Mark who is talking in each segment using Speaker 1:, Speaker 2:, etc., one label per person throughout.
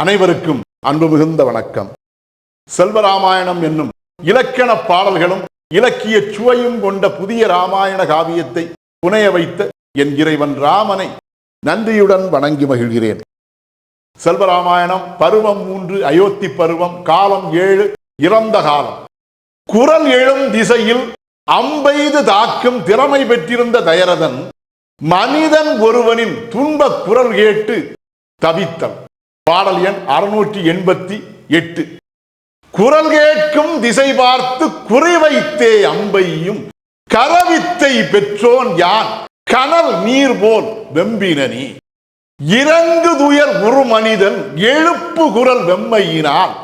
Speaker 1: அனைவருக்கும் அன்பு மிகுந்த வணக்கம். செல்வராமாயணம் என்னும் இலக்கண பாடல்களும் இலக்கிய சுவையும் கொண்ட புதிய ராமாயண காவியத்தை புனைய வைத்த என் இறைவன் ராமனை நன்றியுடன் வணங்கி மகிழ்கிறேன். செல்வராமாயணம் பருவம் மூன்று அயோத்தி பருவம் காலம் ஏழு இறந்த காலம். குரல் எழும் திசையில் அம்பெய்து தாக்கும் திறமை பெற்றிருந்த தயரதன் மனிதன் ஒருவனின் துன்பக் குரல் கேட்டு தவித்தன். பாடல் எண் அறுநூற்றி எண்பத்தி எட்டு. குரல் கேட்கும் திசை பார்த்து குறிவைத்தே அம்பையும் கரவித்தை பெற்றோன் யான் கனல் நீர் போல் வெம்பினனி இறங்கு துயர் ஒரு மனிதன் எழுப்பு குரல் வெம்மையினால்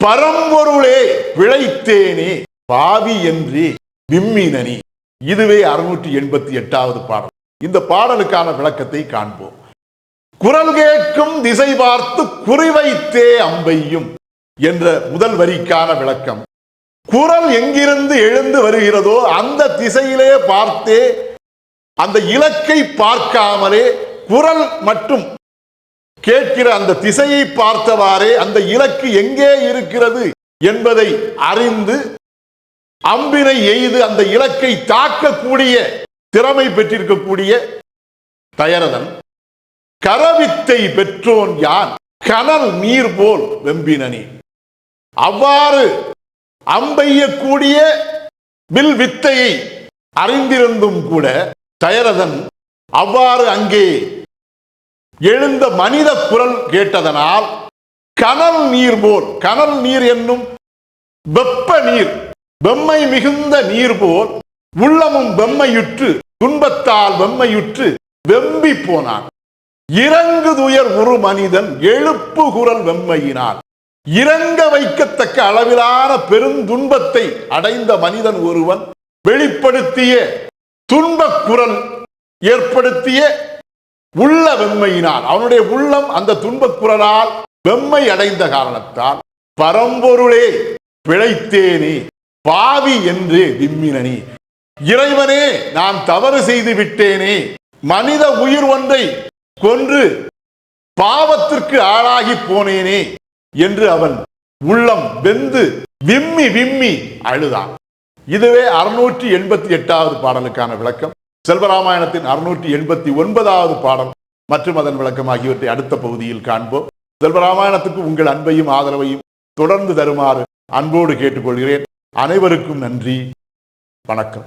Speaker 1: பரம்பொருளே பிழைத்தேனே பாவி என்றே விம்மினனி இதுவே அறுநூற்றி எண்பத்தி எட்டாவது பாடல். இந்த பாடலுக்கான விளக்கத்தை காண்போம். குரல் கேட்கும் திசை பார்த்து குறிவைத்தே அம்பையும் என்ற முதல் வரிக்கான விளக்கம். குரல் எங்கிருந்து எழுந்து வருகிறதோ அந்த திசையிலே பார்த்தே அந்த இலக்கை பார்க்காமலே குரல் மட்டும் கேட்கிற அந்த திசையை பார்த்தவாறே அந்த இலக்கு எங்கே இருக்கிறது என்பதை அறிந்து அம்பினை எய்து அந்த இலக்கை தாக்கக்கூடிய திறமை பெற்றிருக்கக்கூடிய தயரதன் கரவித்தை பெற்றோன் யான்? கனல் நீர் போல் வெம்பினனி அவ்வாறு அம்பெய்யக்கூடிய வில் வித்தையை அறிந்திருந்தும் கூட தயரதன் அவ்வாறு அங்கே எழுந்த மனித குரல் கேட்டதனால் கனல் நீர் போல் கனல் நீர் என்னும் வெப்ப நீர் வெம்மை மிகுந்த நீர் போல் உள்ளமும் வெம்மையுற்று துன்பத்தால் வெம்மையுற்று வெம்பி போனான். இறங்குதுயர் ஒரு மனிதன் எழுப்பு குரல் வெம்மையினால். இறங்க வைக்கத்தக்க அளவிலான பெருந்துன்பத்தை அடைந்த மனிதன் ஒருவன் வெளிப்படுத்திய துன்பக் குரல் ஏற்படுத்திய உள்ள வெம்மையினால். அவனுடைய உள்ளம் அந்த துன்பக் குரலால் வெம்மை அடைந்த காரணத்தால் பரம்பொருளே பிழைத்தேனே பாவி என்று விம்மினனி இறைவனே நான் தவறு செய்து விட்டேனே. மனித உயிர் ஒன்றை கொன்று பாவத்திற்கு ஆளாகி போனேனே என்று அவன் உள்ளம் வெந்து விம்மி விம்மி அழுதான். இதுவே அறுநூற்றி எண்பத்தி எட்டாவது பாடலுக்கான விளக்கம். செல்வராமாயணத்தின் அறுநூற்றி எண்பத்தி ஒன்பதாவது பாடல் மற்றும் அதன் விளக்கம் ஆகியவற்றை அடுத்த பகுதியில் காண்போம். செல்வராமாயணத்துக்கு உங்கள் அன்பையும் ஆதரவையும் தொடர்ந்து தருமாறு அன்போடு கேட்டுக்கொள்கிறேன். அனைவருக்கும் நன்றி. வணக்கம்.